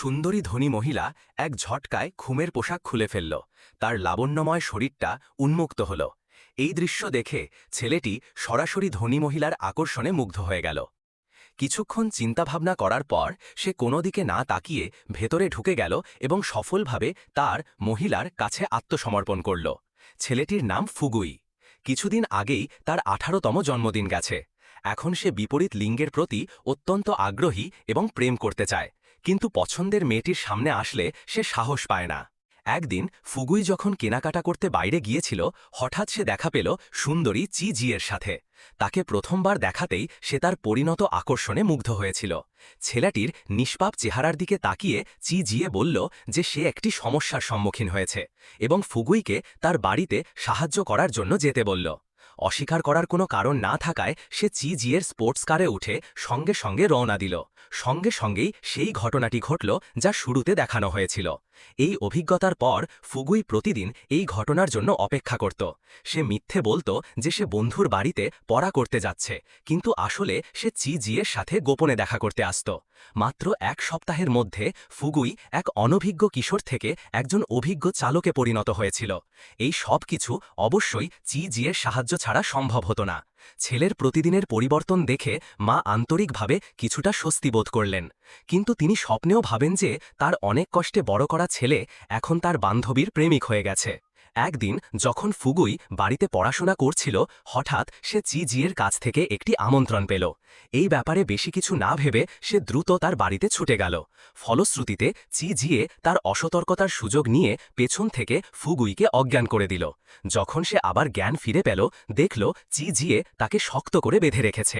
সুন্দরী ধনী মহিলা এক ঝটকায় ঘুমের পোশাক খুলে ফেলল। তার লাবণ্যময় শরীরটা উন্মুক্ত হল। এই দৃশ্য দেখে ছেলেটি সরাসরি ধনী মহিলার আকর্ষণে মুগ্ধ হয়ে গেল। কিছুক্ষণ চিন্তাভাবনা করার পর সে কোনো দিকে না তাকিয়ে ভেতরে ঢুকে গেল এবং সফলভাবে তার মহিলার কাছে আত্মসমর্পণ করল। ছেলেটির নাম ফুগুই। কিছুদিন আগেই তার আঠারোতম জন্মদিন গেছে। এখন সে বিপরীত লিঙ্গের প্রতি অত্যন্ত আগ্রহী এবং প্রেম করতে চায়। কিন্তু পছন্দের মেয়েটির সামনে আসলে সে সাহস পায় না। একদিন ফুগুই যখন কেনাকাটা করতে বাইরে গিয়েছিল, হঠাৎ সে দেখা পেল সুন্দরী চি জিয়ের সাথে। তাকে প্রথমবার দেখাতেই সে তার পরিণত আকর্ষণে মুগ্ধ হয়েছিল। ছেলেটির নিষ্পাপ চেহারার দিকে তাকিয়ে চি জিয়ে বলল যে সে একটি সমস্যার সম্মুখীন হয়েছে এবং ফুগুইকে তার বাড়িতে সাহায্য করার জন্য যেতে বলল। অস্বীকার করার কোনো কারণ না থাকায় সে চি জিয়ের স্পোর্টস কারে উঠে সঙ্গে সঙ্গে রওনা দিল। সঙ্গে সঙ্গেই সেই ঘটনাটি ঘটল যা শুরুতে দেখানো হয়েছিল। এই অভিজ্ঞতার পর ফুগুই প্রতিদিন এই ঘটনার জন্য অপেক্ষা করত। সে মিথ্যে বলত যে সে বন্ধুর বাড়িতে পড়া করতে যাচ্ছে, কিন্তু আসলে সে চি জিয়ের সাথে গোপনে দেখা করতে আসত। মাত্র এক সপ্তাহের মধ্যে ফুগুই এক অনভিজ্ঞ কিশোর থেকে একজন অভিজ্ঞ চালকে পরিণত হয়েছিল। এই সব কিছু অবশ্যই চি জিয়ের সাহায্য ছাড়া সম্ভব হতো না। ছেলের প্রতিদিনের পরিবর্তন দেখে মা আন্তরিকভাবে কিছুটা স্বস্তি বোধ করলেন, কিন্তু তিনি স্বপ্নেও ভাবেন যে তার অনেক কষ্টে বড় করা ছেলে এখন তার বান্ধবীর প্রেমিক হয়ে গেছে। একদিন যখন ফুগুই বাড়িতে পড়াশোনা করছিল, হঠাৎ সে চি জিয়ের কাছ থেকে একটি আমন্ত্রণ পেল। এই ব্যাপারে বেশি কিছু না ভেবে সে দ্রুত তার বাড়িতে ছুটে গেল। ফলশ্রুতিতে চি জিয়ে তার অসতর্কতার সুযোগ নিয়ে পেছন থেকে ফুগুইকে অজ্ঞান করে দিল। যখন সে আবার জ্ঞান ফিরে পেল, দেখল চি জিয়ে তাকে শক্ত করে বেঁধে রেখেছে।